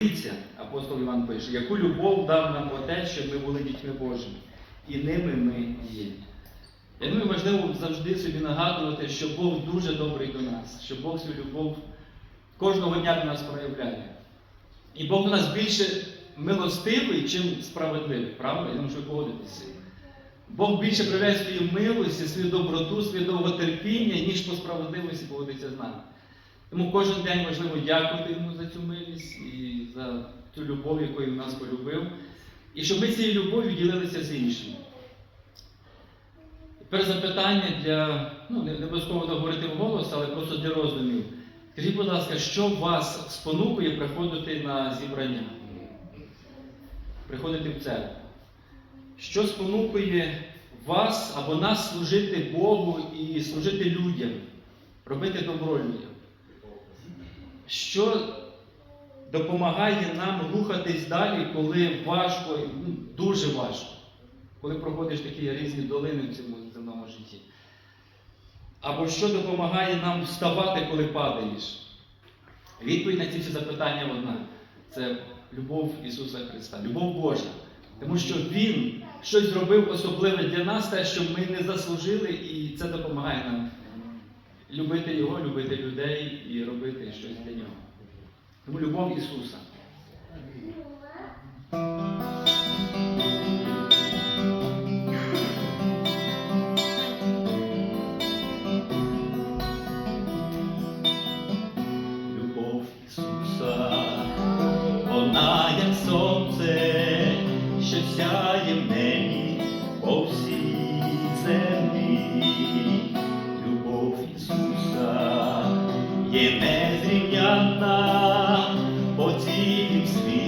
Дивіться, апостол Іван пише, яку любов дав нам Отець, щоб ми були дітьми Божими. І ними ми є. Я думаю, важливо завжди собі нагадувати, що Бог дуже добрий до нас, що Бог свою любов кожного дня до нас проявляє. І Бог до нас більше милостивий, чим справедливий, правда? Я думаю, що ви. Бог більше проявляє свою милость, свою доброту, своє довготерпіння, ніж по справедливості поводиться з нами. Тому кожен день важливо дякувати йому за цю милість і за ту любов, якою він нас полюбив. І щоб ми цією любов'ю ділилися з іншими. Тепер запитання для, ну, не обов'язково говорити вголос, але просто для роздумів. Скажіть, будь ласка, що вас спонукує приходити на зібрання? Приходити в церкву? Що спонукує вас або нас служити Богу і служити людям, робити добро людям? Що допомагає нам рухатись далі, коли важко, ну, дуже важко, коли проходиш такі різні долини в цьому земному житті? Або що допомагає нам вставати, коли падаєш? Відповідь на ці всі запитання одна: це любов Ісуса Христа, любов Божа. Тому що Він щось зробив особливе для нас, те, що ми не заслужили, і це допомагає нам любити Його, любити людей і робити щось для нього. Тому любов Ісуса. Сяє небі по всій землі. Любов Ісуса є незрівнянна, по цілім світі вона